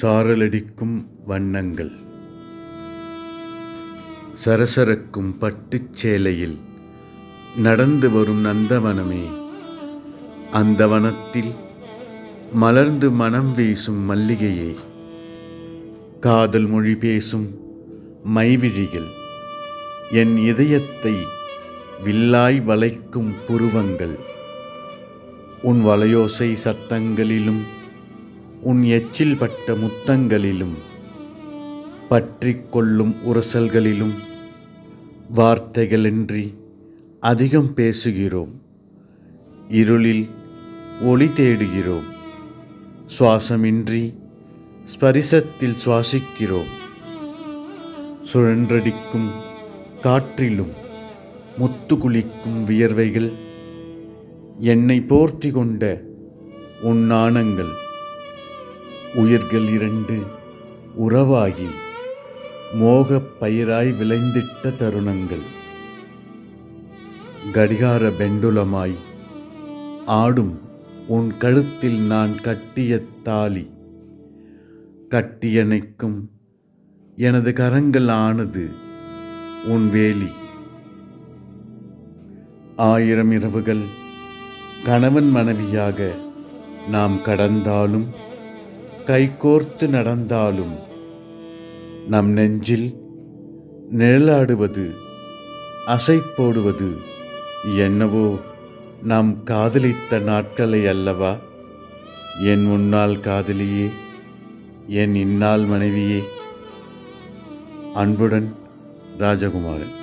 சாரலடிக்கும் வண்ணங்கள். சரசரக்கும் பட்டுச் சேலையில் நடந்து வரும் நந்தவனமே அந்த வனத்தில் மலர்ந்து மனம் வீசும் மல்லிகையே காதல் மொழி பேசும் மைவிழிகள் என் இதயத்தை வில்லாய் வளைக்கும் புருவங்கள் உன் வலையோசை சத்தங்களிலும் உன் எச்சில் பட்ட முத்தங்களிலும் பற்றி கொள்ளும் உரசல்களிலும் வார்த்தைகளின்றி அதிகம் பேசுகிறோம். இருளில் ஒளி தேடுகிறோம். சுவாசமின்றி ஸ்பரிசத்தில் சுவாசிக்கிறோம். சுழன்றடிக்கும் காற்றிலும் முத்து குளிக்கும் வியர்வைகள் என்னை போர்த்தி கொண்ட உன் நாணங்கள். உயிர்கள் இரண்டு. உறவாகி மோகப் பயிராய் விளைந்திட்ட தருணங்கள். கடிகார பெண்டுலமாய் ஆடும் உன் கழுத்தில் நான் கட்டிய தாலி. கட்டியணைக்கும் எனது கரங்கள் ஆனது உன் வேலி. ஆயிரம் இரவுகள் கணவன் மனைவியாக நாம் கடந்தாலும் கைகோர்த்து நடந்தாலும் நம் நெஞ்சில் நிழலாடுவது அசை போடுவது என்னவோ நாம் காதலித்த நாட்களை அல்லவா? என் முன்னாள் காதலியே என் இந்நாள் மனைவியே. அன்புடன் ராஜகுமாரன்.